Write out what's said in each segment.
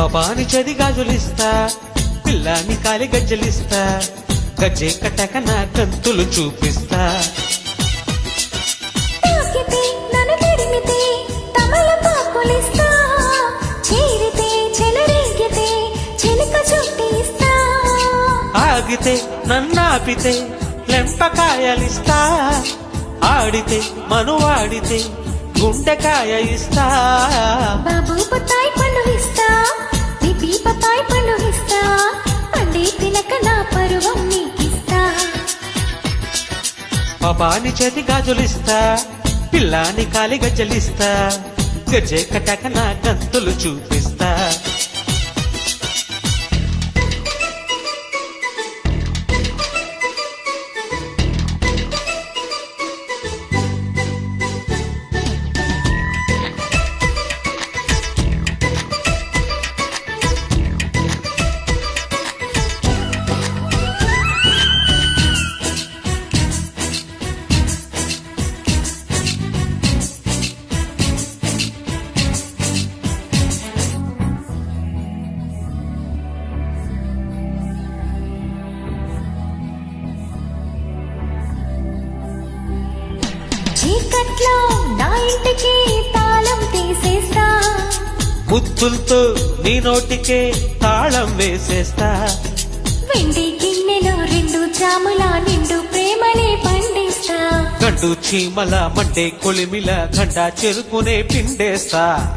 పాపాని చది గాజులిస్తా పిల్లాని కాలి గజ్జలిస్తా గజ్జే కట్టక నా కంతులు చూపిస్తా. ఆగితే నన్నాపితే లెంపకాయలిస్తా. ఆడితే మనువాడితే గుండెకాయ ఇస్తా. బాబు బతాయ్ పండు ఇస్తా పిపి బతాయ్ పండు ఇస్తా పండి తినక నా పరువం నీకిస్తా. పాపాని చేతి గాజులిస్తా పిల్లాని కాలి గజ్జలిస్తా గజ్జే కట్టక నా కంతులు చూపిస్తా. చీకట్లో నా ఇంటికి తాళం తీసేస్తా. ముద్దులతో నీ నోటికే తాళం వేసేస్తా. వెండి గిన్నెలో రెండు జాముల నిండు ప్రేమలే పండిస్తా. గండు చీమల మండే కొలిమిల గండ చెరుకునే పిండేస్తా.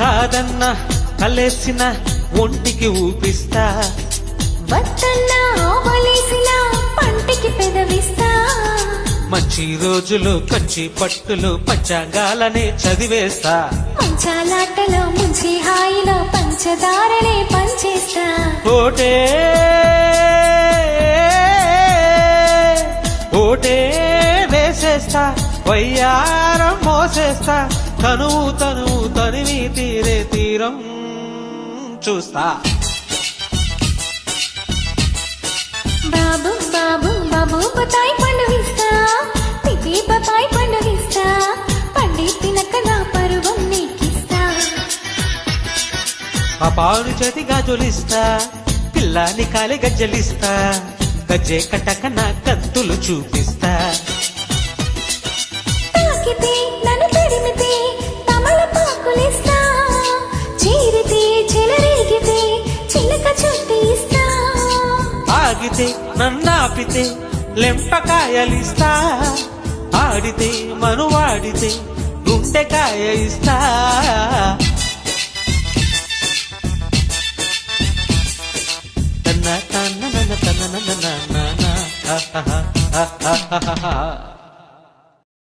కాదన్న కలేసిన ఒంటికి ఊపిస్తా. వద్దన్నా ఆవలేసిన పంటికి పెదవిస్తా. మంచి రోజులు కంచి పట్టులు పంచాంగాలనే చదివేస్తా. మంచాలాటలో ముంచి హాయిలో పంచదారలే పంచేస్తా ఓటే ఓటే వేసేస్తా. వయ్యారం మోసేస్తా. తనువు తనువు తనివి తీరే తీరం చూస్తా. బాబు బాబు బాబు బతాయి పండు పిపి బతాయి పండు పండి తినక నా పరువం నీకిస్తా. ఆ పాలు చేతి గాజులిస్తా పిల్లాని కాలి గజ్జలిస్తా. గజ్జే కట్టక నా కత్తులు చూపిస్తా. తాకితే ఆగితే నన్నాపితే లెంపకాయలిస్తా. ఆడితే మనువాడితే గుండెకాయ ఇస్తా.